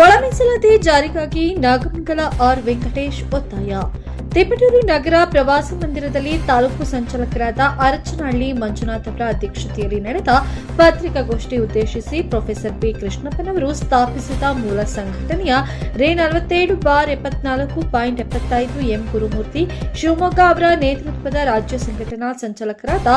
ಒಳ ಮೀಸಲಾತಿ ಜಾರಿಗಾಗಿ ನಾಗಮಂಗಲ ಆರ್ ವೆಂಕಟೇಶ್ ಒತ್ತಾಯ. ತಿಪಟೂರು ನಗರ ಪ್ರವಾಸ ಮಂದಿರದಲ್ಲಿ ತಾಲೂಕು ಸಂಚಾಲಕರಾದ ಅರಚನಹಳ್ಳಿ ಮಂಜುನಾಥ್ ಅವರ ಅಧ್ಯಕ್ಷತೆಯಲ್ಲಿ ನಡೆದ ಪತ್ರಿಕಾಗೋಷ್ಠಿ ಉದ್ದೇಶಿಸಿ ಪ್ರೊಫೆಸರ್ ಬಿ ಕೃಷ್ಣಪ್ಪನವರು ಸ್ಥಾಪಿಸಿದ ಮೂಲ ಸಂಘಟನೆಯ ರೇ ನಲವತ್ತೇಳು ಬಾರ್ ಎಪ್ಪತ್ನಾಲ್ಕು ಪಾಯಿಂಟ್ ಎಪ್ಪತ್ತೈದು ಎಂ ಗುರುಮೂರ್ತಿ ಶಿವಮೊಗ್ಗ ಅವರ ನೇತೃತ್ವದ ರಾಜ್ಯ ಸಂಘಟನಾ ಸಂಚಾಲಕರಾದ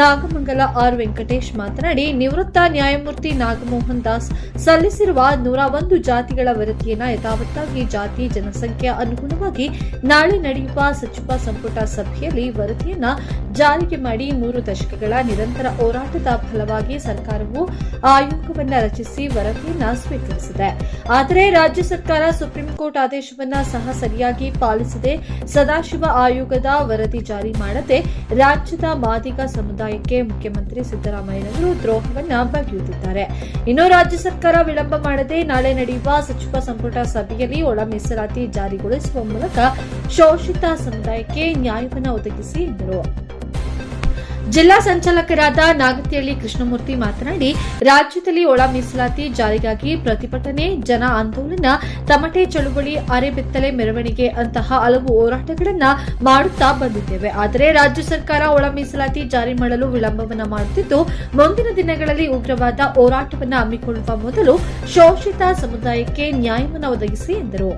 ನಾಗಮಂಗಲ ಆರ್ ವೆಂಕಟೇಶ್ ಮಾತನಾಡಿ, ನಿವೃತ್ತ ನ್ಯಾಯಮೂರ್ತಿ ನಾಗಮೋಹನ್ ದಾಸ್ ಸಲ್ಲಿಸಿರುವ ನೂರ ಒಂದು ಜಾತಿಗಳ ವರದಿಯನ್ನು ಯಥಾವತ್ತಾಗಿ ಜಾತಿ, ಜನಸಂಖ್ಯೆ ಅನುಗುಣವಾಗಿ ನಾಳೆ ನಡೆಯುವ ಸಚಿವ ಸಂಪುಟ ಸಭೆಯಲ್ಲಿ ವರದಿಯನ್ನ ಜಾರಿಗೆ ಮಾಡಿ ಮೂರು ದಶಕಗಳ ನಿರಂತರ ಹೋರಾಟದ ಫಲವಾಗಿ ಸರ್ಕಾರವು ಆಯೋಗವನ್ನು ರಚಿಸಿ ವರದಿಯನ್ನು ಸ್ವೀಕರಿಸಿದೆ. ಆದರೆ ರಾಜ್ಯ ಸರ್ಕಾರ ಸುಪ್ರೀಂ ಕೋರ್ಟ್ ಆದೇಶವನ್ನು ಸಹ ಸರಿಯಾಗಿ ಪಾಲಿಸದೆ ಸದಾಶಿವ ಆಯೋಗದ ವರದಿ ಜಾರಿ ಮಾಡದೆ ರಾಜ್ಯದ ಮಾದಿಗ ಸಮುದಾಯಕ್ಕೆ ಮುಖ್ಯಮಂತ್ರಿ ಸಿದ್ದರಾಮಯ್ಯನವರು ದ್ರೋಹವನ್ನು ಬಗೆಯುತ್ತಿದ್ದಾರೆ. ಇನ್ನು ರಾಜ್ಯ ಸರ್ಕಾರ ವಿಳಂಬ ಮಾಡದೆ ನಾಳೆ ನಡೆಯುವ ಸಚಿವ ಸಂಪುಟ ಸಭೆಯಲ್ಲಿ ಒಳ ಮೀಸಲಾತಿ ಜಾರಿಗೊಳಿಸುವ ಮೂಲಕ ಶೋಷಿತ ಸಮುದಾಯಕ್ಕೆ ನ್ಯಾಯವನ್ನು ಒದಗಿಸಿ ಎಂದರು. ಜಿಲ್ಲಾ ಸಂಚಾಲಕರಾದ ನಾಗತಿಹಳ್ಳಿ ಕೃಷ್ಣಮೂರ್ತಿ ಮಾತನಾಡಿ, ರಾಜ್ಯದಲ್ಲಿ ಒಳ ಮೀಸಲಾತಿ ಜಾರಿಗಾಗಿ ಪ್ರತಿಭಟನೆ, ಜನ ಆಂದೋಲನ, ತಮಟೆ ಚಳುವಳಿ ಅರೆಬೆತ್ತಲೆ ಮೆರವಣಿಗೆ ಅಂತಹ ಹಲವು ಹೋರಾಟಗಳನ್ನು ಮಾಡುತ್ತಾ ಬಂದಿದ್ದೇವೆ. ಆದರೆ ರಾಜ್ಯ ಸರ್ಕಾರ ಒಳ ಮೀಸಲಾತಿ ಜಾರಿ ಮಾಡಲು ವಿಳಂಬವನ್ನ ಮಾಡುತ್ತಿದ್ದು, ಮುಂದಿನ ದಿನಗಳಲ್ಲಿ ಉಗ್ರವಾದ ಹೋರಾಟವನ್ನು ಹಮ್ಮಿಕೊಳ್ಳುವ ಮೊದಲು ಶೋಷಿತ ಸಮುದಾಯಕ್ಕೆ ನ್ಯಾಯವನ್ನು ಒದಗಿಸಿ ಎಂದರು.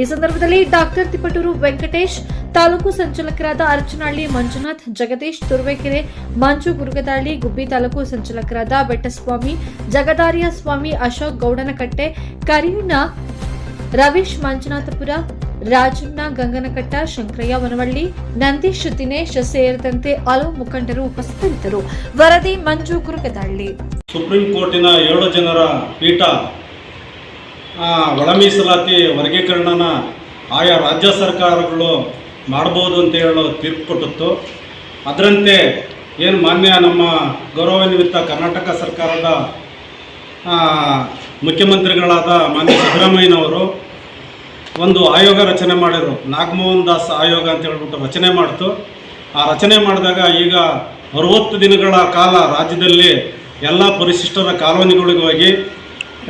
ಈ ಸಂದರ್ಭದಲ್ಲಿ ಡಾಕ್ಟರ್ ತಿಪಟೂರು ವೆಂಕಟೇಶ್ ತಾಲೂಕು ಸಂಚಾಲಕರಾದ ಅರ್ಚನಹಳ್ಳಿ ಮಂಜುನಾಥ್, ಜಗದೀಶ್, ತುರುವೇಕೆರೆ, ಮಂಜು ಗುರುಗದಾಳಿ, ಗುಬ್ಬಿ ತಾಲೂಕು ಸಂಚಾಲಕರಾದ ಬೆಟ್ಟಸ್ವಾಮಿ, ಜಗದಾರ್ಯ ಸ್ವಾಮಿ ಅಶೋಕ್ ಗೌಡನಕಟ್ಟೆ ಕರೀನಾ ರವೀಶ್ ಮಂಜುನಾಥಪುರ, ರಾಜಣ್ಣ ಗಂಗನಕಟ್ಟ, ಶಂಕರಯ್ಯ ವನವಳ್ಳಿ, ನಂದೀಶ್ ದಿನೇಶ್ ಸೇರಿದಂತೆ ಹಲವು ಮುಖಂಡರು ಉಪಸ್ಥಿತರಿದ್ದರು. ವರದಿ ಮಂಜು ಗುರುಗದಾಳಿ. ಸುಪ್ರೀಂ ಕೋರ್ಟಿನ ಏಳು ಜನರ ಪೀಠ ಒಳ ಮೀಸಲಾತಿ ವರ್ಗೀಕರಣನ ಆಯಾ ರಾಜ್ಯ ಸರ್ಕಾರಗಳು ಮಾಡ್ಬೋದು ಅಂತ ಹೇಳೋ ತೀರ್ಪು ಕೊಟ್ಟಿತ್ತು. ಅದರಂತೆ ಏನು ಮಾನ್ಯ ನಮ್ಮ ಗೌರವಾನ್ವಿತ ಕರ್ನಾಟಕ ಸರ್ಕಾರದ ಮುಖ್ಯಮಂತ್ರಿಗಳಾದ ಮಾನ್ಯ ಸಿದ್ದರಾಮಯ್ಯನವರು ಒಂದು ಆಯೋಗ ರಚನೆ ಮಾಡಿದರು. ನಾಗಮೋಹನ್ ದಾಸ್ ಆಯೋಗ ಅಂತ ಹೇಳ್ಬಿಟ್ಟು ರಚನೆ ಮಾಡ್ತು. ಆ ರಚನೆ ಮಾಡಿದಾಗ ಈಗ ಅರುವತ್ತು ದಿನಗಳ ಕಾಲ ರಾಜ್ಯದಲ್ಲಿ ಎಲ್ಲ ಪರಿಶಿಷ್ಟರ ಕಾಲೋನಿಗಳಿಗೆ ಹೋಗಿ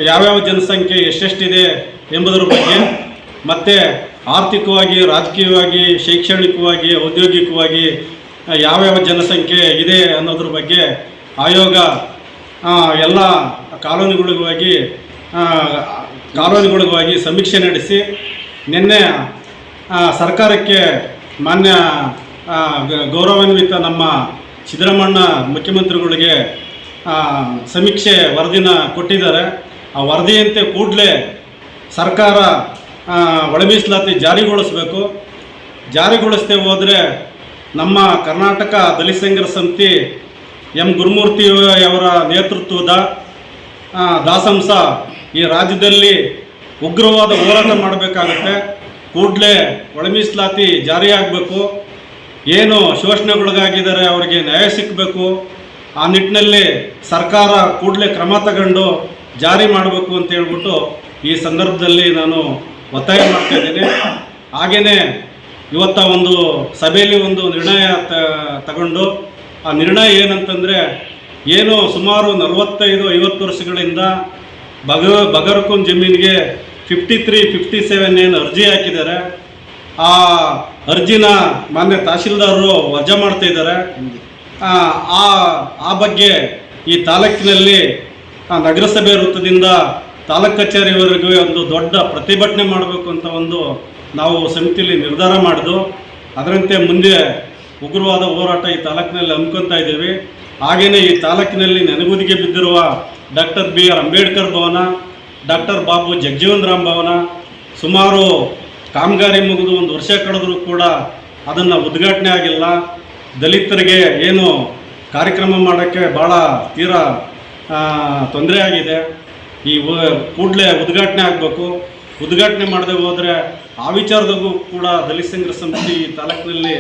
ಯಾವ್ಯಾವ ಜನಸಂಖ್ಯೆ ಎಷ್ಟೆಷ್ಟಿದೆ ಎಂಬುದರ ಬಗ್ಗೆ ಮತ್ತು ಆರ್ಥಿಕವಾಗಿ, ರಾಜಕೀಯವಾಗಿ, ಶೈಕ್ಷಣಿಕವಾಗಿ, ಔದ್ಯೋಗಿಕವಾಗಿ ಯಾವ್ಯಾವ ಜನಸಂಖ್ಯೆ ಇದೆ ಅನ್ನೋದ್ರ ಬಗ್ಗೆ ಆಯೋಗ ಎಲ್ಲ ಕಾಲೋನಿಗಳಿಗಾಗಿ ಕಾಲೋನಿಗಳಿಗಾಗಿ ಸಮೀಕ್ಷೆ ನಡೆಸಿ, ನಿನ್ನೆ ಸರ್ಕಾರಕ್ಕೆ ಮಾನ್ಯ ಗೌರವಾನ್ವಿತ ನಮ್ಮ ಸಿದ್ದರಾಮಣ್ಣ ಮುಖ್ಯಮಂತ್ರಿಗಳಿಗೆ ಸಮೀಕ್ಷೆ ವರದಿನ ಕೊಟ್ಟಿದ್ದಾರೆ. ಆ ವರದಿಯಂತೆ ಕೂಡಲೇ ಸರ್ಕಾರ ಒಳ ಮೀಸಲಾತಿ ಜಾರಿಗೊಳಿಸಬೇಕು. ಜಾರಿಗೊಳಿಸದೆ ಹೋದರೆ ನಮ್ಮ ಕರ್ನಾಟಕ ದಲಿತ ಸಂಘರ್ಷ ಸಮಿತಿ ಎಂ ಗುರುಮೂರ್ತಿ ಅವರ ನೇತೃತ್ವದ ದಾಸಂಸ ಈ ರಾಜ್ಯದಲ್ಲಿ ಉಗ್ರವಾದ ಹೋರಾಟ ಮಾಡಬೇಕಾಗತ್ತೆ. ಕೂಡಲೇ ಒಳ ಮೀಸಲಾತಿ ಜಾರಿಯಾಗಬೇಕು. ಏನು ಶೋಷಣೆಗೊಳಗಾಗಿದ್ದಾರೆ ಅವರಿಗೆ ನ್ಯಾಯ ಸಿಕ್ಕಬೇಕು ಆ ನಿಟ್ಟಿನಲ್ಲಿ ಸರ್ಕಾರ ಕೂಡಲೇ ಕ್ರಮ ತಗೊಂಡು ಜಾರಿ ಮಾಡಬೇಕು ಅಂತ ಹೇಳ್ಬಿಟ್ಟು ಈ ಸಂದರ್ಭದಲ್ಲಿ ನಾನು ಒತ್ತಾಯ ಮಾಡ್ತಾ ಇದ್ದೀನಿ. ಹಾಗೆಯೇ ಇವತ್ತ ಒಂದು ಸಭೆಯಲ್ಲಿ ಒಂದು ನಿರ್ಣಯ ತಗೊಂಡು ಆ ನಿರ್ಣಯ ಏನಂತಂದರೆ ಏನು ಸುಮಾರು ನಲವತ್ತೈದು, ಐವತ್ತು ವರ್ಷಗಳಿಂದ ಬಗ ಬಗರ್ಕುನ್ ಜಮೀನಿಗೆ ಫಿಫ್ಟಿ ತ್ರೀ ಫಿಫ್ಟಿ ಸೆವೆನ್ ಏನು ಅರ್ಜಿ ಹಾಕಿದ್ದಾರೆ. ಆ ಅರ್ಜಿನ ಮಾನ್ಯ ತಹಶೀಲ್ದಾರರು ವಜಾ ಮಾಡ್ತಾ ಇದ್ದಾರೆ. ಆ, ಆ- ಬಗ್ಗೆ ಈ ತಾಲೂಕಿನಲ್ಲಿ ನಗರಸಭೆ ವೃತ್ತದಿಂದ ತಾಲೂಕು ಕಚೇರಿವರೆಗೂ ಒಂದು ದೊಡ್ಡ ಪ್ರತಿಭಟನೆ ಮಾಡಬೇಕು ಅಂತ ಒಂದು ನಾವು ಸಮಿತಿಯಲ್ಲಿ ನಿರ್ಧಾರ ಮಾಡಿದ್ದು. ಅದರಂತೆ ಮುಂದೆ ಉಗ್ರವಾದ ಹೋರಾಟ ಈ ತಾಲೂಕಿನಲ್ಲಿ ಹಮ್ಮಿಕೊತಾ ಇದ್ದೀವಿ. ಹಾಗೆಯೇ ಈ ತಾಲೂಕಿನಲ್ಲಿ ನೆನಗುದಿಗೆ ಬಿದ್ದಿರುವ ಡಾಕ್ಟರ್ ಬಿ ಆರ್ ಅಂಬೇಡ್ಕರ್ ಭವನ, ಡಾಕ್ಟರ್ ಬಾಬು ಜಗಜೀವನ್ ರಾಮ್ ಭವನ, ಸುಮಾರು ಕಾಮಗಾರಿ ಮುಗಿದು ಒಂದು ವರ್ಷ ಕಳೆದರೂ ಕೂಡ ಅದನ್ನು ಉದ್ಘಾಟನೆ ಆಗಿಲ್ಲ. ದಲಿತರಿಗೆ ಏನು ಕಾರ್ಯಕ್ರಮ ಮಾಡೋಕ್ಕೆ ಭಾಳ ತೀರಾ ತೊಂದರೆ ಆಗಿದೆ. ಈ ಕೂಡಲೇ ಉದ್ಘಾಟನೆ ಆಗಬೇಕು. ಉದ್ಘಾಟನೆ ಮಾಡದೆ ಹೋದರೆ ಆ ವಿಚಾರದಾಗೂ ಕೂಡ ದಲಿತ ಸಂಘರ್ಷ ಸಮಿತಿ ಈ ತಾಲೂಕಿನಲ್ಲಿ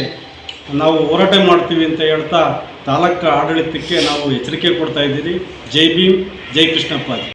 ನಾವು ಹೋರಾಟ ಮಾಡ್ತೀವಿ ಅಂತ ಹೇಳ್ತಾ ತಾಲೂಕು ಆಡಳಿತಕ್ಕೆ ನಾವು ಎಚ್ಚರಿಕೆ ಕೊಡ್ತಾ ಇದ್ದೀವಿ ಜೈ ಭೀಮ್, ಜೈ ಕೃಷ್ಣಪ್ಪ.